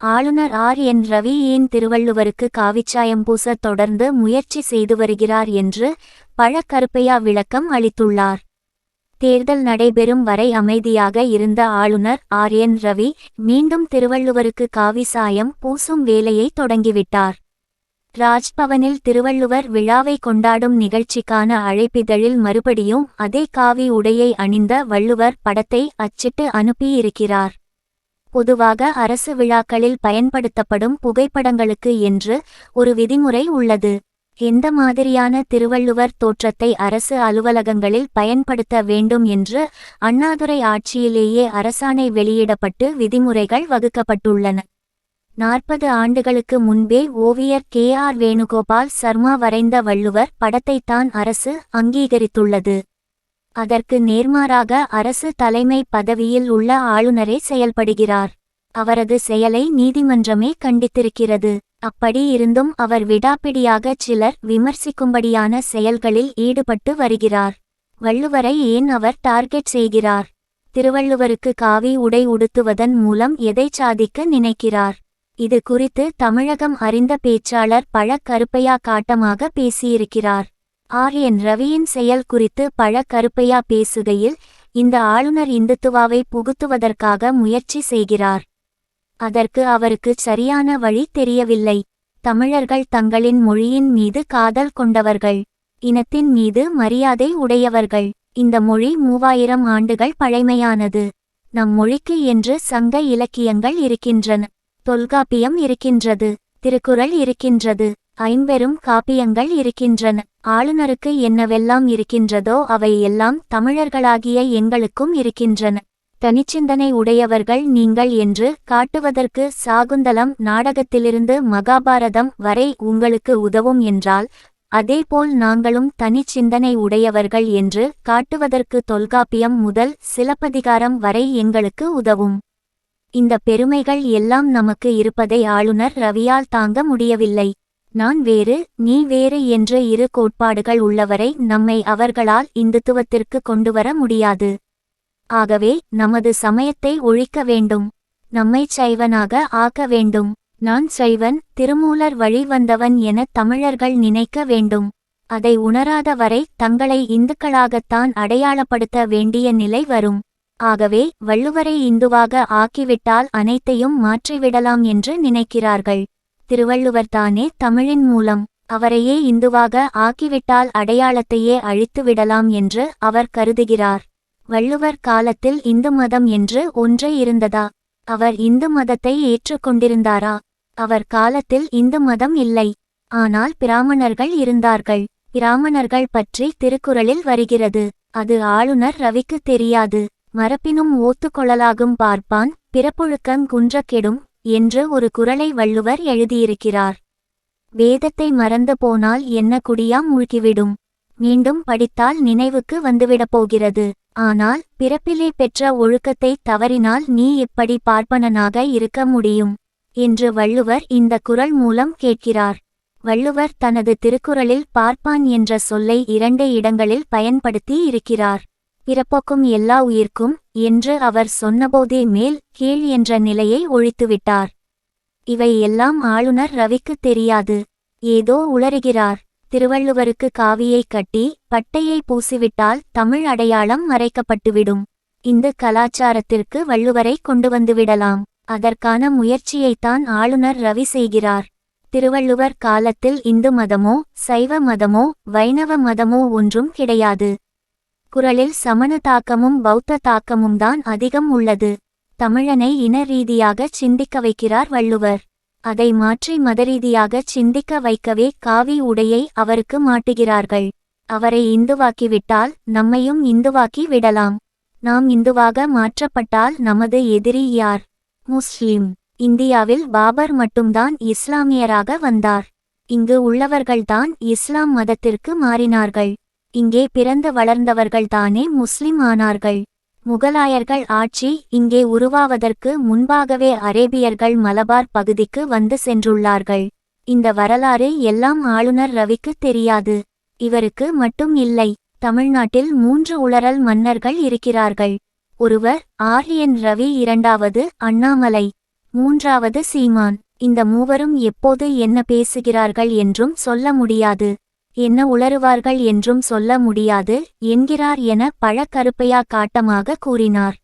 ஆளுநர் ஆர். என். ரவி ஏன் திருவள்ளுவருக்கு காவிச்சாயம் பூச தொடர்ந்து முயற்சி செய்து வருகிறார் என்று பழக்கருப்பையா விளக்கம் அளித்துள்ளார். தேர்தல் நடைபெறும் வரை அமைதியாக இருந்த ஆளுநர் ஆர். என். ரவி மீண்டும் திருவள்ளுவருக்கு காவி சாயம் பூசும் வேலையை தொடங்கிவிட்டார். ராஜ்பவனில் திருவள்ளுவர் விழாவை கொண்டாடும் நிகழ்ச்சிக்கான அழைப்பிதழில் மறுபடியும் அதே காவி உடையை அணிந்த வள்ளுவர் படத்தை அச்சிட்டு அனுப்பியிருக்கிறார். பொதுவாக அரசு விழாக்களில் பயன்படுத்தப்படும் புகைப்படங்களுக்கு என்று ஒரு விதிமுறை உள்ளது. எந்த மாதிரியான திருவள்ளுவர் தோற்றத்தை அரசு அலுவலகங்களில் பயன்படுத்த வேண்டும் என்று அண்ணாதுரை ஆட்சியிலேயே அரசாணை வெளியிடப்பட்டு விதிமுறைகள் வகுக்கப்பட்டுள்ளன. நாற்பது ஆண்டுகளுக்கு முன்பே ஓவியர் கே ஆர் வேணுகோபால் சர்மா வரைந்த வள்ளுவர் படத்தைத்தான் அரசு அங்கீகரித்துள்ளது. அதற்கு நேர்மாறாக அரசு தலைமை பதவியில் உள்ள ஆளுநரே செயல்படுகிறார். அவரது செயலை நீதிமன்றமே கண்டித்திருக்கிறது. அப்படி இருந்தும் அவர் விடாப்பிடியாக சிலர் விமர்சிக்கும்படியான செயல்களில் ஈடுபட்டு வருகிறார். வள்ளுவரை ஏன் அவர் டார்கெட் செய்கிறார்? திருவள்ளுவருக்கு காவி உடை உடுத்துவதன் மூலம் எதை சாதிக்க நினைக்கிறார்? இது குறித்து தமிழகம் அறிந்த பேச்சாளர் பழ கருப்பையா காட்டமாக பேசியிருக்கிறார். ஆர் என் ரவியின் செயல் குறித்து பழக்கருப்பையா பேசுகையில் இந்த ஆளுநர் இந்துத்துவாவை புகுத்துவதற்காக முயற்சி செய்கிறார். அதற்கு அவருக்கு சரியான வழி தெரியவில்லை. தமிழர்கள் தங்களின் மொழியின் மீது காதல் கொண்டவர்கள். இனத்தின் மீது மரியாதை உடையவர்கள். இந்த மொழி மூவாயிரம் ஆண்டுகள் பழைமையானது. நம் மொழிக்கு என்று சங்க இலக்கியங்கள் இருக்கின்றன. தொல்காப்பியம் இருக்கின்றது. திருக்குறள் இருக்கின்றது. ஐம்பெரும் காப்பியங்கள் இருக்கின்றன. ஆளுநருக்கு என்னவெல்லாம் இருக்கின்றதோ அவை எல்லாம் தமிழர்களாகிய எங்களுக்கும் இருக்கின்றன. தனிச்சிந்தனை உடையவர்கள் நீங்கள் என்று காட்டுவதற்கு சாகுந்தலம் நாடகத்திலிருந்து மகாபாரதம் வரை உங்களுக்கு உதவும் என்றால் அதேபோல் நாங்களும் தனிச்சிந்தனை உடையவர்கள் என்று காட்டுவதற்கு தொல்காப்பியம் முதல் சிலப்பதிகாரம் வரை எங்களுக்கு உதவும். இந்த பெருமைகள் எல்லாம் நமக்கு இருப்பதை ஆளுநர் ரவியால் தாங்க முடியவில்லை. நான் வேறு நீ வேறு என்ற இரு கோட்பாடுகள் உள்ளவரை நம்மை அவர்களால் இந்துத்துவத்திற்கு கொண்டுவர முடியாது. ஆகவே நமது சமயத்தை ஒழிக்க வேண்டும். நம்மை சைவனாக ஆக்க வேண்டும். நான் சைவன் திருமூலர் வழி வந்தவன் என தமிழர்கள் நினைக்க வேண்டும். அதை உணராத வரை தங்களை இந்துக்களாகத்தான் அடையாளப்படுத்த வேண்டிய நிலை வரும். ஆகவே வள்ளுவரை இந்துவாக ஆக்கிவிட்டால் அனைத்தையும் மாற்றிவிடலாம் என்று நினைக்கிறார்கள். திருவள்ளுவர் தானே தமிழின் மூலம் அவரையே இந்துவாக ஆக்கிவிட்டால் அடையாளத்தையே அழித்து விடலாம் என்று அவர் கருதுகிறார். வள்ளுவர் காலத்தில் இந்து மதம் என்று ஒன்றே இருந்ததா? அவர் இந்து மதத்தை ஏற்றுக்கொண்டிருந்தாரா அவர் காலத்தில் இந்து மதம் இல்லை. ஆனால் பிராமணர்கள் இருந்தார்கள். பிராமணர்கள் பற்றி திருக்குறளில் வருகிறது. அது ஆளுநர் ரவிக்கு தெரியாது. மரப்பினும் ஓத்துக்கொள்ளலாகும் பார்ப்பான். பிறப்புழுக்கங் குன்றக்கெடும் என்று ஒரு குறளை வள்ளுவர் எழுதியிருக்கிறார். வேதத்தை மறந்து போனால் என்ன குடியாம் மூழ்கிவிடும். மீண்டும் படித்தால் நினைவுக்கு வந்துவிடப் போகிறது. ஆனால் பிறப்பிலே பெற்ற ஒழுக்கத்தை தவறினால் நீ எப்படி பார்ப்பனனாக இருக்க முடியும். என்று வள்ளுவர் இந்த குறள் மூலம் கேட்கிறார். வள்ளுவர் தனது திருக்குறளில் பார்ப்பான் என்ற சொல்லை இரண்டு இடங்களில் பயன்படுத்தி இருக்கிறார். பிறப்போக்கும் எல்லா உயிர்க்கும் என்று அவர் சொன்னபோதே மேல் கீழ் என்ற நிலையை ஒழித்துவிட்டார். இவை எல்லாம் ஆளுநர் ரவிக்கு தெரியாது. ஏதோ உளறுகிறார். திருவள்ளுவருக்கு காவியை கட்டி பட்டையை பூசிவிட்டால் தமிழ் அடையாளம் மறைக்கப்பட்டுவிடும். இந்து கலாச்சாரத்திற்கு வள்ளுவரை கொண்டு வந்துவிடலாம். அதற்கான முயற்சியைத்தான் ஆளுநர் ரவி செய்கிறார். திருவள்ளுவர் காலத்தில் இந்து மதமோ சைவ மதமோ வைணவ மதமோ ஒன்றும் கிடையாது. குரலில் சமண தாக்கமும் பௌத்த தாக்கமும் தான் அதிகம் உள்ளது. தமிழனை இன ரீதியாக சிந்திக்க வைக்கிறார் வள்ளுவர். அதை மாற்றி மதரீதியாக சிந்திக்க வைக்கவே காவி உடையை அவருக்கு மாட்டுகிறார்கள். அவரை இந்துவாக்கிவிட்டால் நம்மையும் இந்துவாக்கி விடலாம். நாம் இந்துவாக மாற்றப்பட்டால் நமது எதிரி யார்? முஸ்லிம். இந்தியாவில் பாபர் மட்டும்தான் இஸ்லாமியராக வந்தார். இங்கு உள்ளவர்கள்தான் இஸ்லாம் மதத்திற்கு மாறினார்கள். இங்கே பிறந்து வளர்ந்தவர்கள்தானே முஸ்லிம் ஆனார்கள். முகலாயர்கள் ஆட்சி இங்கே உருவாவதற்கு முன்பாகவே அரேபியர்கள் மலபார் பகுதிக்கு வந்து சென்றுள்ளார்கள். இந்த வரலாறு எல்லாம் ஆளுநர் ரவிக்கு தெரியாது. இவருக்கு மட்டும் இல்லை தமிழ்நாட்டில் மூன்று உளறல் மன்னர்கள் இருக்கிறார்கள். ஒருவர் ஆர். என். ரவி இரண்டாவது அண்ணாமலை மூன்றாவது சீமான். இந்த மூவரும் எப்போது என்ன பேசுகிறார்கள் என்றும் சொல்ல முடியாது. என்ன உளறுவார்கள் என்றும் சொல்ல முடியாது என்கிறார் என பழக்கருப்பையா காட்டமாக கூறினார்.